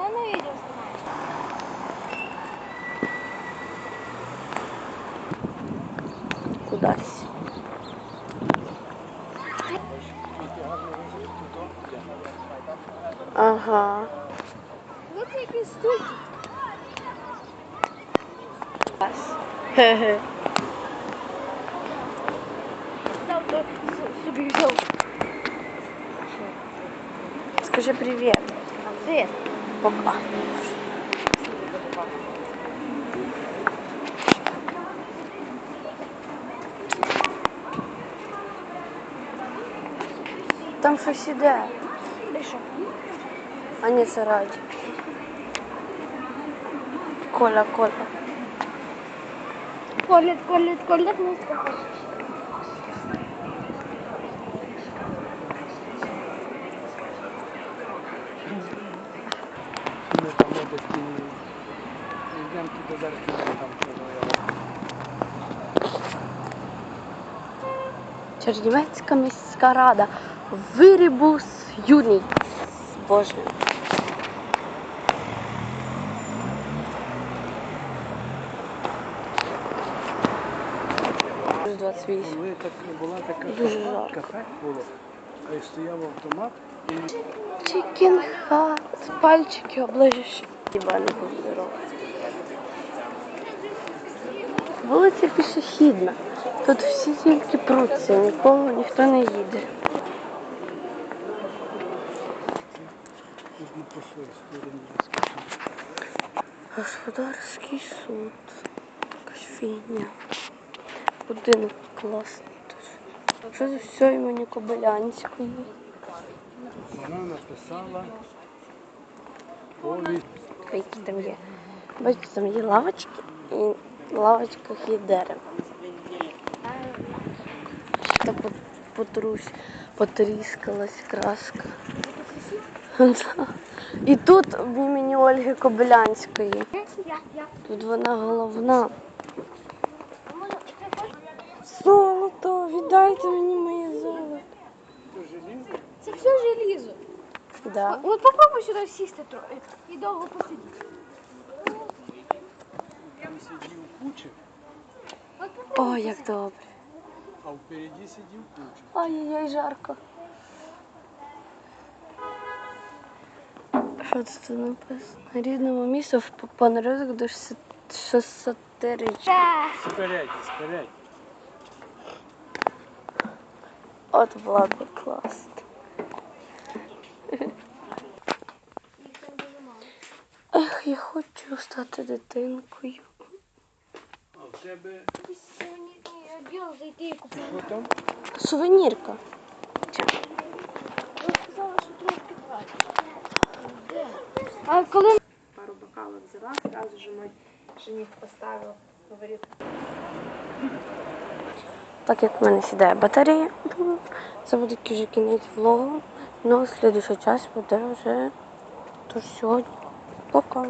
Я на відео знімаю. Кудись. Ага. Це якийсь стульчик. Хе-хе. Собі взяв. Скажи привіт. Привіт. Папа. Там щось іде. Ти що? А ні, це раді. Коля, Коля. Колет, колет, колет, музика хочеш. Там десь йдемо туди зараз там Чернівецька міська рада. Вирібус юний. Боже. Плюс 28. Коли так була така Дуже кафе, було, стояв автомат і Чикен хат. Пальчики оближеш. Хіба не. Вулиця пішохідна. Тут всі тільки пруться, нікого ніхто не їде. Господарський суд. Якась фігня. Будинок класний. Що за все імені Кобилянської? Вона написала повість. Які там є. Бачите, там є лавочки і в лавочках є дерево. Та по- потрусь, потріскалась краска. І тут в імені Ольги Кобилянської. Тут вона головна. Золото, віддайте мені моє золото. Це желізо? Це все желізо. Да. От попробуй сюди сісти трохи і довго посидіти. Там сидів кучер, От попробуй О, як посидіти. добре. а впереді сидів кучер. Ай-яй-яй, жарко. Що це тут написано? Рідному місту в понарозок до 600 річ. Та. Спереді, спереді. От була б. Ех, я хочу стати дитинкою. А в тебе що там? Сувенірка. А коли Пару бокалів взяла, сразу же мой жених поставив, говорит. Так як в мене сідає батарея, це буде вже кінець влогу. Ну, в следующий час буде вже тож сьогодні. Пока.